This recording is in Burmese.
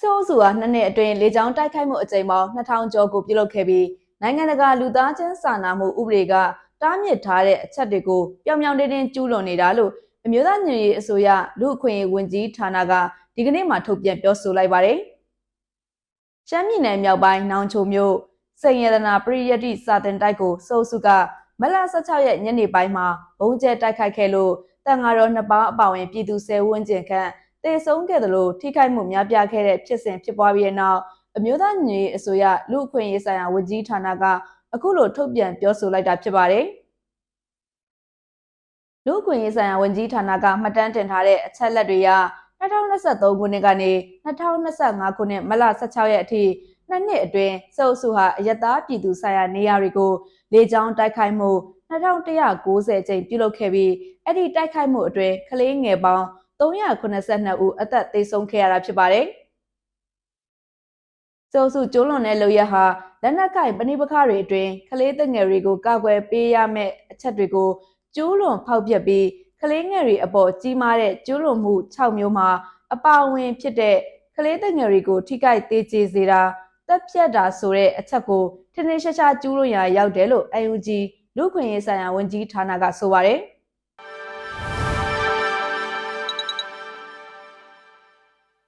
စစ်အုပ်စုဟာနှစ်နှစ်အတွင်းလေကြောင်းတိုက်ခိုက်မှုအကြိမ်ပေါင်း2000ကျော်ကိုပြုလုပ်ခဲ့ပြီးနိုင်ငံတကာလူသားချင်းစာနာမှုဥပဒေကတားမြစ်ထားတဲ့အချက်တွေကိုပြောင်ပြောင်တင်းတင်းကျူးလွန်နေတာလို့အမျိုးသားညွေရေးအစိုးရလူအခွင့်အရေးဝန်ကြီးဌာနကဒီကနေ့မှထုတ်ပြန်ပြောဆိုလိုက်ပါတယ်။ရှမ်းပြည်နယ်မြောက်ပိုင်းနောင်ချိုမြို့စိန်ရတနာပရိယတ္တိစာတင်တိုက်ကိုစိုးစုကမလ16ရက်ညနေပိုင်းမှာဘုံကျဲတိုက်ခိုက်ခဲ့လို့တန်ဃာတော်နှစ်ပါးအပါအဝင်ပြည်သူ10ဝန်းကျင်ခန့် တေဆုံးခဲ့တယ်လို့ထိခိုက်မှုများပြားခဲ့တဲ့ဖြစ်စဉ်ဖြစ်ပွားပြီးတဲ့နောက်အမျိုးသားညီအစိုးရလူအခွင့်အရေးဆိုင်ရာဝန်ကြီးဌာနကအခုလိုထုတ်ပြန်ပြောဆိုလိုက်တာဖြစ်ပါတယ်။လူအခွင့်အရေးဆိုင်ရာဝန်ကြီးဌာနကမှတ်တမ်းတင်ထားတဲ့အချက်လက်တွေက2023ခုနှစ်ကနေ2025ခုနှစ်မလ16ရက်အထိနှစ်နှစ်အတွင်းစုပ်စုဟာအယက်သားပြည်သူဆိုင်ရာနေရာတွေကိုလေကြောင်းတိုက်ခိုက်မှု2190ကျိန်ပြုလုပ်ခဲ့ပြီးအဲ့ဒီတိုက်ခိုက်မှုအတွင်းကလေးငယ်ပေါင်း 382ဦးအသက်သေဆုံးခဲ့ရတာဖြစ်ပါတယ်။စုစုကျိုးလွန်တဲ့လုပ်ရဟာလက်နက်ကိုင်ပဏိပခတွေအတွင်းကလေးသက်ငယ်တွေကိုကာကွယ်ပေးရမယ့်အချက်တွေကိုကျိုးလွန်ဖောက်ပြက်ပြီးကလေးငယ်တွေအပေါ်ကြီးမားတဲ့ကျိုးလွန်မှု6မျိုးမှာအပါအဝင်ဖြစ်တဲ့ကလေးသက်ငယ်တွေကိုထိခိုက်သေးကျေစေတာတက်ပြတ်တာဆိုတဲ့အချက်ကိုထင်းထင်းရှားရှားကျူးလွန်ရာရောက်တယ်လို့ UNG လူခွင့်ရေးဆိုင်ရာဝန်ကြီးဌာနကဆိုပါတယ်။